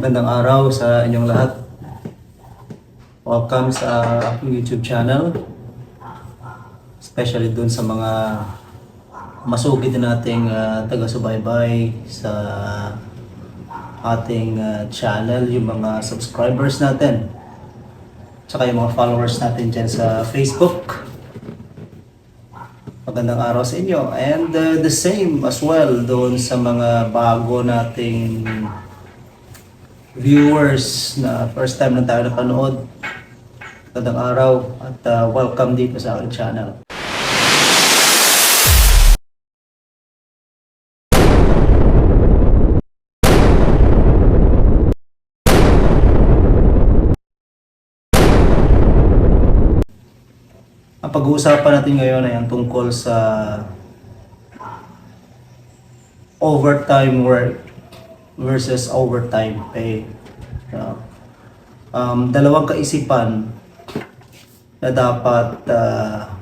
Magandang araw sa inyong lahat. Welcome sa aking YouTube channel. Especially dun sa mga masugid na nating ah, taga-subaybay sa ating ah, channel, yung mga subscribers natin. Tsaka yung mga followers natin dyan sa Facebook. Magandang araw sa inyo. And uh, the same as well doon sa mga bago nating viewers na first time na tayo napanood. Magandang araw at uh, welcome dito sa aking channel. Ang pag-uusapan natin ngayon ay ang tungkol sa overtime work versus overtime pay. No? Um, dalawang kaisipan na dapat ah,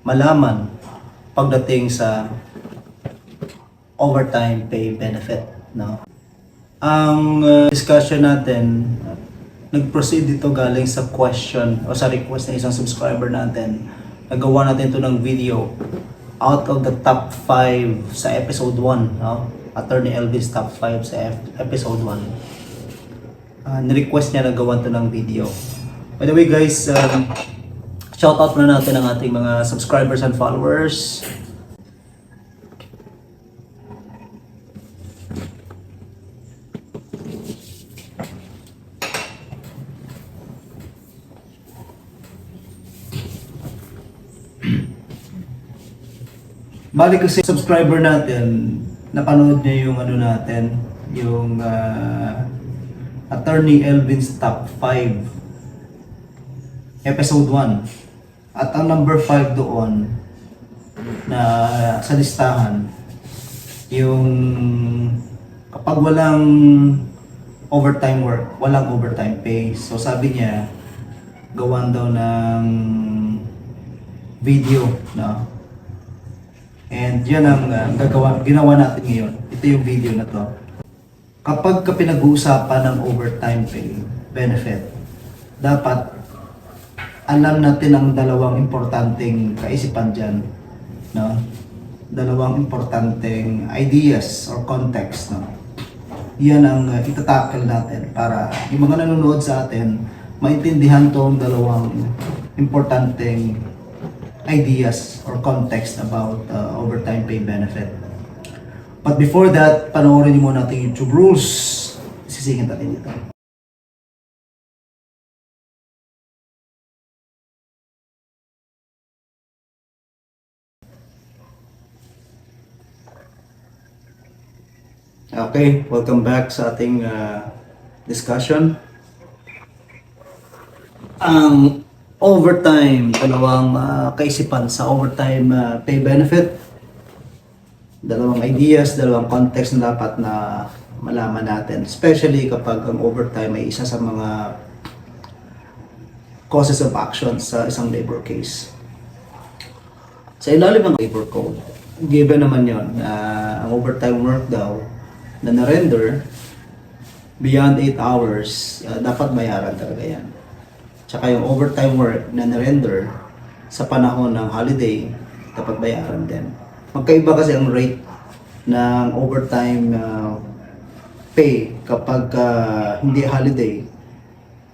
malaman pagdating sa overtime pay benefit. No? Ang uh, discussion natin, uh, nag-proceed dito galing sa question o sa request ng isang subscriber natin. Nagawa natin ito ng video out of the top 5 sa episode 1. No? Attorney Elvis top 5 sa episode 1. Uh, nirequest niya na gawan to ng video. By the way guys, um, shout out na natin ang ating mga subscribers and followers. Balik kasi subscriber natin, napanood niya yung ano natin, yung ah, Attorney Elvin's Top 5 Episode 1 At ang number 5 doon na sa listahan yung kapag walang overtime work, walang overtime pay. So sabi niya, gawan daw ng video, no? And yan ang uh, gagawa, ginawa natin ngayon. Ito yung video na to. Kapag ka pinag-uusapan ng overtime pay benefit, dapat alam natin ang dalawang importanteng kaisipan dyan. No? Dalawang importanteng ideas or context. No? Yan ang uh, itatakal natin para yung mga nanonood sa atin maintindihan tong dalawang importanteng ideas or context about uh, overtime pay benefit. But before that, panoorin niyo muna ating YouTube rules. Sisingin natin dito. Okay, welcome back sa ating uh, discussion. Ang overtime, dalawang ah, kaisipan sa overtime ah, pay benefit. Dalawang ideas, dalawang context na dapat na malaman natin. Especially kapag ang overtime ay isa sa mga causes of action sa isang labor case. Sa ilalim ng labor code, given naman yon na ang overtime work daw na na-render beyond 8 hours, ah, dapat bayaran talaga yan. Tsaka yung overtime work na na-render sa panahon ng holiday, dapat bayaran din. Magkaiba kasi ang rate ng overtime uh, pay kapag uh, hindi holiday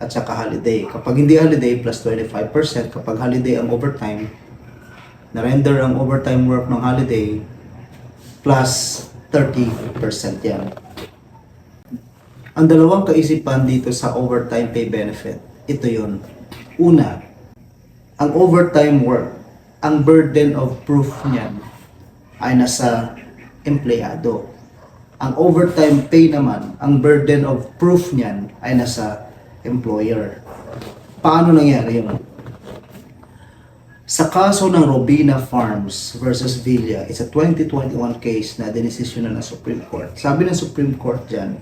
at saka holiday. Kapag hindi holiday, plus 25%. Kapag holiday ang overtime, na-render ang overtime work ng holiday, plus 30% yan. Ang dalawang kaisipan dito sa overtime pay benefit, ito yon. Una, ang overtime work, ang burden of proof niyan ay nasa empleyado. Ang overtime pay naman, ang burden of proof niyan ay nasa employer. Paano nangyari yun? Sa kaso ng Robina Farms versus Villa, it's a 2021 case na dinesisyon na ng Supreme Court. Sabi ng Supreme Court dyan,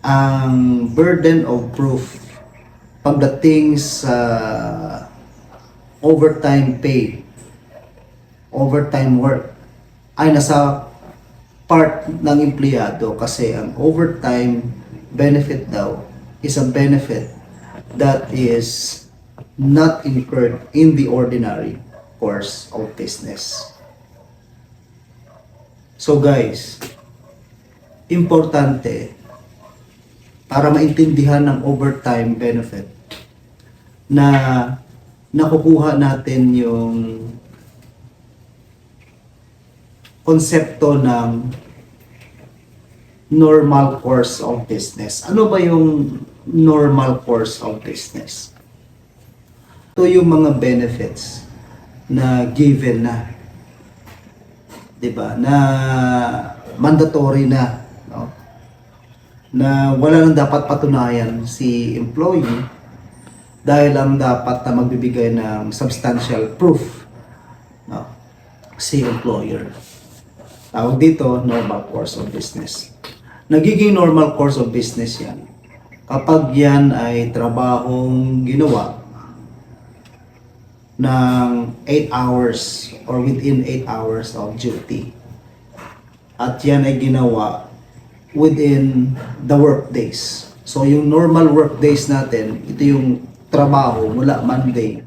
ang burden of proof pagdating sa overtime pay, overtime work, ay nasa part ng empleyado kasi ang overtime benefit daw is a benefit that is not incurred in the ordinary course of business. So guys, importante para maintindihan ng overtime benefit na nakukuha natin yung konsepto ng normal course of business. Ano ba yung normal course of business? Ito yung mga benefits na given na. 'Di ba? Na mandatory na? Na wala nang dapat patunayan si employee dahil ang dapat na magbibigay ng substantial proof no? si employer. Tawag dito, normal course of business. Nagiging normal course of business yan kapag yan ay trabahong ginawa ng 8 hours or within 8 hours of duty. At yan ay ginawa within the work days. So yung normal work days natin, ito yung trabaho mula Monday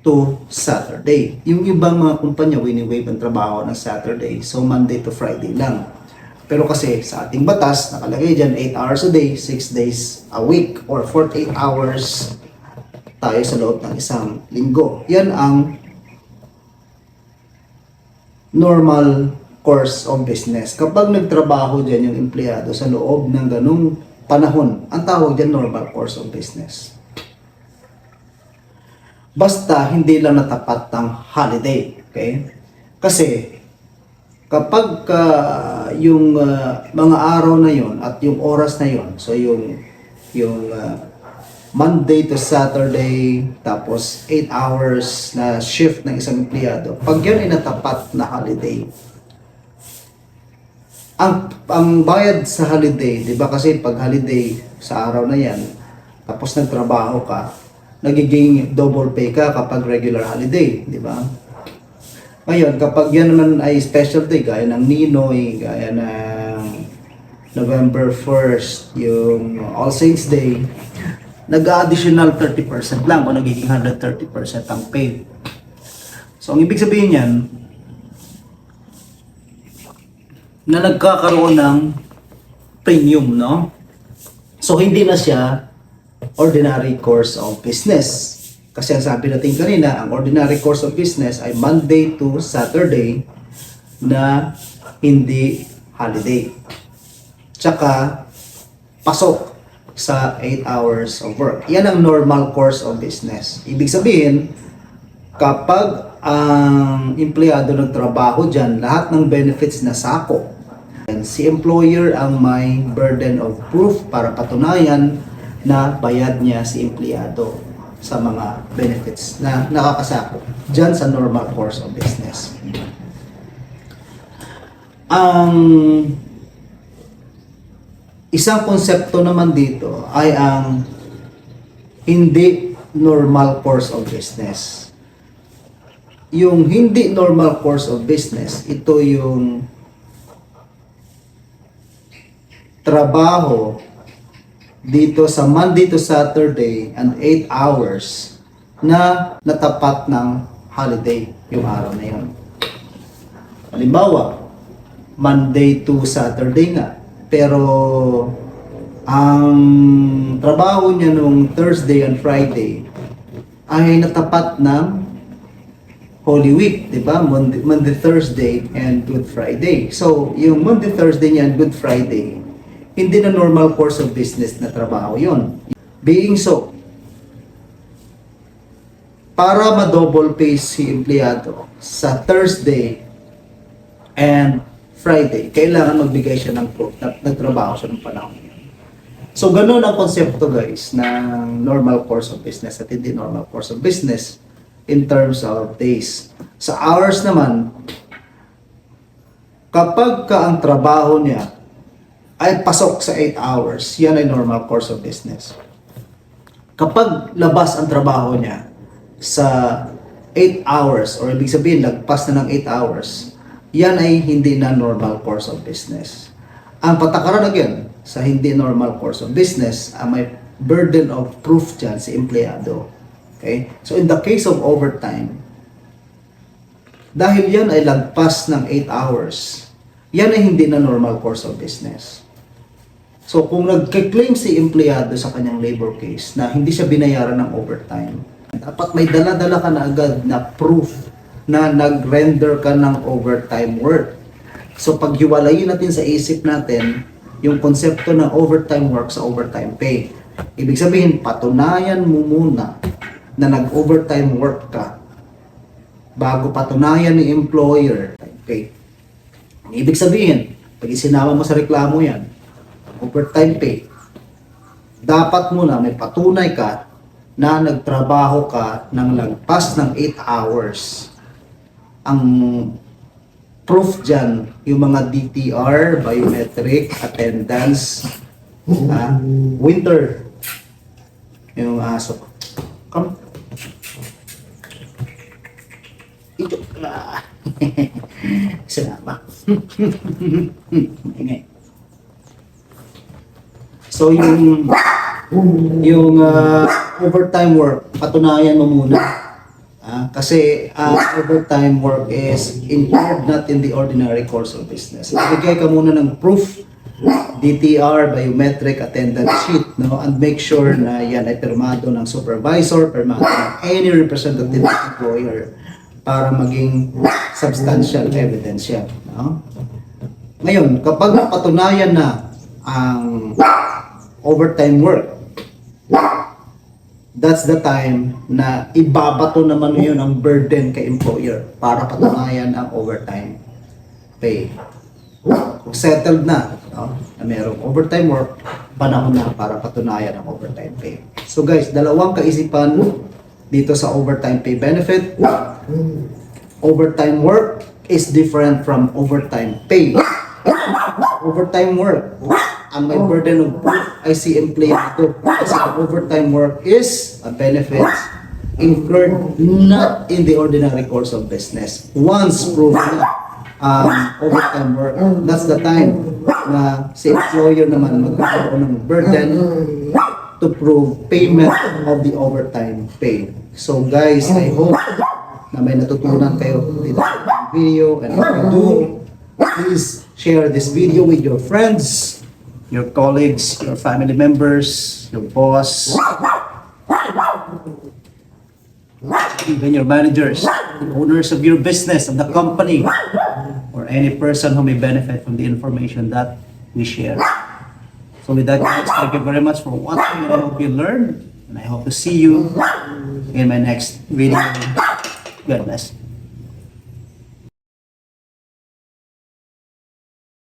to Saturday. Yung ibang mga kumpanya, wini-wave ang trabaho ng Saturday. So Monday to Friday lang. Pero kasi sa ating batas, nakalagay dyan 8 hours a day, 6 days a week, or 48 hours tayo sa loob ng isang linggo. Yan ang normal course of business. Kapag nagtrabaho dyan yung empleyado sa loob ng ganung panahon, ang tawag dyan normal course of business. Basta hindi lang natapat ng holiday. Okay? Kasi kapag ah, yung ah, mga araw na yon at yung oras na yon, so yung yung ah, Monday to Saturday, tapos 8 hours na shift ng isang empleyado, pag yan ay natapat na holiday, ang ang bayad sa holiday, 'di ba kasi pag holiday sa araw na 'yan, tapos nagtrabaho ka, nagiging double pay ka kapag regular holiday, 'di ba? Ngayon, kapag yan naman ay special day, gaya ng Ninoy, gaya ng November 1st, yung All Saints Day, nag-additional 30% lang o nagiging 130% ang pay. So, ang ibig sabihin yan, na nagkakaroon ng premium, no? So, hindi na siya ordinary course of business. Kasi ang sabi natin kanina, ang ordinary course of business ay Monday to Saturday na hindi holiday. Tsaka, pasok sa 8 hours of work. Yan ang normal course of business. Ibig sabihin, kapag ang empleyado nagtrabaho dyan, lahat ng benefits na sako. Si employer ang may burden of proof para patunayan na bayad niya si empleyado sa mga benefits na nakakasako dyan sa normal course of business. Ang isang konsepto naman dito ay ang hindi normal course of business. Yung hindi normal course of business, ito yung trabaho dito sa Monday to Saturday and 8 hours na natapat ng holiday yung araw na yun. Halimbawa, Monday to Saturday nga. Pero ang trabaho niya nung Thursday and Friday ay natapat ng Holy Week, di ba? Monday, Monday, Thursday, and Good Friday. So, yung Monday, Thursday niya and Good Friday, hindi na normal course of business na trabaho yon. Being so, para ma-double pay si empleyado sa Thursday and Friday, kailangan magbigay siya ng proof na nagtrabaho siya ng panahon yun. So, ganun ang konsepto guys ng normal course of business at hindi normal course of business in terms of days. Sa hours naman, kapag ka ang trabaho niya ay pasok sa 8 hours, yan ay normal course of business. Kapag labas ang trabaho niya sa 8 hours, or ibig sabihin, lagpas na ng 8 hours, yan ay hindi na normal course of business. Ang patakaran again, sa hindi normal course of business, ang may burden of proof dyan si empleyado. Okay? So in the case of overtime, dahil yan ay lagpas ng 8 hours, yan ay hindi na normal course of business. So kung nagke-claim si empleyado sa kanyang labor case na hindi siya binayaran ng overtime, dapat may dala-dala ka na agad na proof na nag-render ka ng overtime work. So paghiwalayin natin sa isip natin yung konsepto ng overtime work sa overtime pay. Ibig sabihin, patunayan mo muna na nag-overtime work ka bago patunayan ni employer. Okay. Ibig sabihin, pag isinama mo sa reklamo yan, overtime pay, dapat muna may patunay ka na nagtrabaho ka ng lagpas ng 8 hours. Ang proof dyan, yung mga DTR, biometric, attendance, ah, winter, yung aso. Come. Ito. Ah. Salamat. Ingay. So yung yung ah, overtime work, patunayan mo muna. Ah, kasi ah, overtime work is incurred not in the ordinary course of business. Ibigay ka muna ng proof, DTR, biometric attendance sheet, no? And make sure na yan ay pirmado ng supervisor, pirmado ng any representative employer para maging substantial evidence yan. No? Ngayon, kapag napatunayan na ang overtime work, that's the time na ibabato naman yun ang burden kay employer para patunayan ang overtime pay. Kung settled na, no, na merong overtime work, panahon na para patunayan ang overtime pay. So guys, dalawang kaisipan dito sa overtime pay benefit. Overtime work is different from overtime pay. Overtime work, ang may burden of proof ay si employee Kasi ang overtime work is a benefit incurred not in the ordinary course of business. Once proved na um, overtime work, that's the time na si employer naman magkakaroon ng burden to prove payment of the overtime pay. So guys, I hope na may natutunan kayo dito sa video and if you do, please share this video with your friends, your colleagues, your family members, your boss, even your managers, the owners of your business, of the company, or any person who may benefit from the information that we share. So with that, guys, thank you very much for watching I hope you learned and I hope to see you in my next video. God bless.